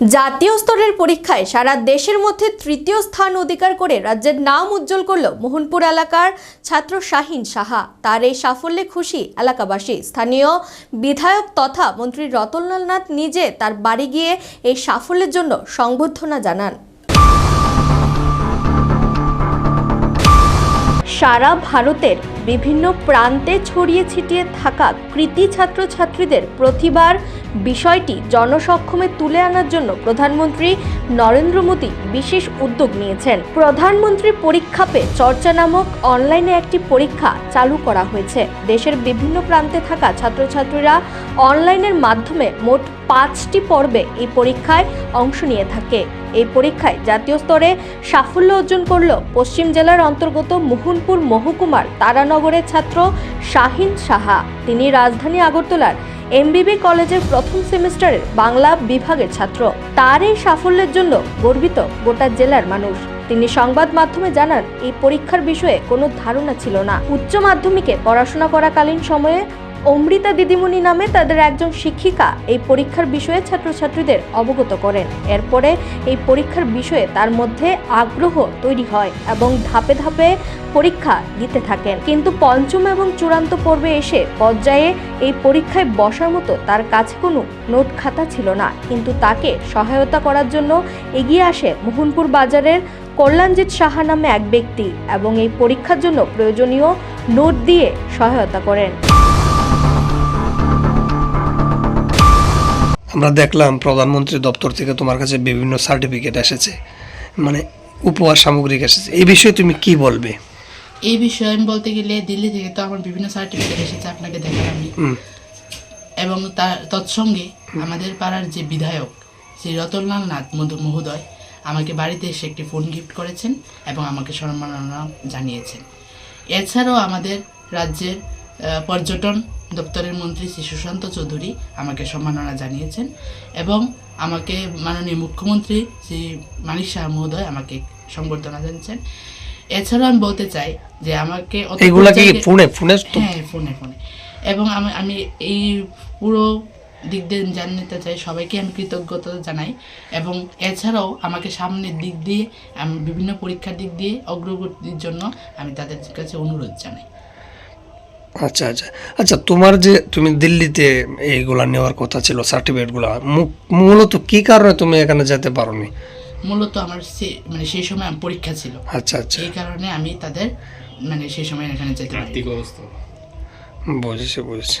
জাতীয় স্তরের পরীক্ষায় সারা দেশের মধ্যে তৃতীয় স্থান অধিকার করে রাজ্যের নাম উজ্জ্বল করল মোহনপুর এলাকার ছাত্র শাহিন সাহা। তার এই সাফল্যে খুশি এলাকাবাসী। স্থানীয় বিধায়ক তথা মন্ত্রী রতনলাল নাথ নিজে তার বাড়ি গিয়ে এই সাফল্যের জন্য সংবর্ধনা জানান। সারা ভারতের বিভিন্ন প্রান্তে ছড়িয়ে ছিটিয়ে থাকা কৃতি ছাত্রছাত্রীদের প্রতিভার বিষয়টি জনসক্ষমে তুলে আনার জন্য প্রধানমন্ত্রী নরেন্দ্র মোদী বিশেষ উদ্যোগ নিয়েছেন। প্রধানমন্ত্রী পরীক্ষা পে চর্চা নামক অনলাইনে একটি পরীক্ষা চালু করা হয়েছে। দেশের বিভিন্ন প্রান্তে থাকা ছাত্রছাত্রীরা অনলাইনের মাধ্যমে মোট পাঁচটি পর্বে এই পরীক্ষায় অংশ নিয়ে থাকে। এই পরীক্ষায় জাতীয় স্তরে সাফল্য অর্জন করল পশ্চিম জেলার অন্তর্গত মোহনপুর মহকুমার তারানগরের ছাত্র শাহিন সাহা। তিনি রাজধানী আগরতলার এমবিবি কলেজের প্রথম সেমিস্টারের বাংলা বিভাগের ছাত্র। তার এই সাফল্যের জন্য গর্বিত গোটা জেলার মানুষ। তিনি সংবাদ মাধ্যমে জানান, এই পরীক্ষার বিষয়ে কোনো ধারণা ছিল না। উচ্চ মাধ্যমিকে পড়াশোনা করাকালীন সময়ে অমৃতা দিদিমণি নামে তাদের একজন শিক্ষিকা এই পরীক্ষার বিষয়ে ছাত্রছাত্রীদের অবগত করেন। এরপরে এই পরীক্ষার বিষয়ে তার মধ্যে আগ্রহ তৈরি হয় এবং ধাপে ধাপে পরীক্ষা দিতে থাকেন। কিন্তু পঞ্চম এবং চূড়ান্ত পর্বে এসে পর্যায়ে এই পরীক্ষায় বসার মতো তার কাছে কোনো নোট খাতা ছিল না। কিন্তু তাকে সহায়তা করার জন্য এগিয়ে আসে মোহনপুর বাজারের কল্যাণজিৎ সাহা নামে এক ব্যক্তি এবং এই পরীক্ষার জন্য প্রয়োজনীয় নোট দিয়ে সহায়তা করেন। আমরা দেখলাম প্রধানমন্ত্রী দপ্তর থেকে তোমার কাছে বিভিন্ন সার্টিফিকেট এসেছে মানে উপহার সামগ্রিক এসেছে। এই বিষয়ে তুমি কি বলবে? এই বিষয়ে আমি বলতে গেলে দিল্লি থেকে তো আমার বিভিন্ন সার্টিফিকেট এসেছে আপনাকে দেখালাম আমি এবং তার তৎসঙ্গে আমাদের পাড়ার যে বিধায়ক শ্রী রতনলাল নাথ মধু- মহোদয় আমাকে বাড়িতে এসে একটি ফোন গিফট করেছেন এবং আমাকে সম্মাননা জানিয়েছেন। এছাড়াও আমাদের রাজ্যের পর্যটন দপ্তরের মন্ত্রী শ্রী সুশান্ত চৌধুরী আমাকে সম্মাননা জানিয়েছেন এবং আমাকে মাননীয় মুখ্যমন্ত্রী শ্রী মানিক শাহ মহোদয় আমাকে সংবর্ধনা জানিয়েছেন। এছাড়াও আমি বলতে চাই যে আমাকে এগুলা কি ফোনে ফোনে হ্যাঁ ফোনে ফোনে। এবং আমি আমি এই পুরো দিক দিয়ে জানতে চাই সবাইকে আমি কৃতজ্ঞতা জানাই এবং এছাড়াও আমাকে সামনের দিক দিয়ে আমি বিভিন্ন পরীক্ষার দিক দিয়ে অগ্রগতির জন্য আমি তাদের কাছে অনুরোধ জানাই। আচ্ছা আচ্ছা। আচ্ছা তোমার যে তুমি দিল্লিতে এইগুলা নেওয়ার কথা ছিল সার্টিফিকেটগুলো মূলত কি কারণে তুমি এখানে যেতে পারোনি? মূলত আমার মানে সেই সময় আমার পরীক্ষা ছিল। আচ্ছা আচ্ছা। এই কারণে আমি তাদের মানে সেই সময় এখানে যেতে পারি বুঝেছি বুঝেছি।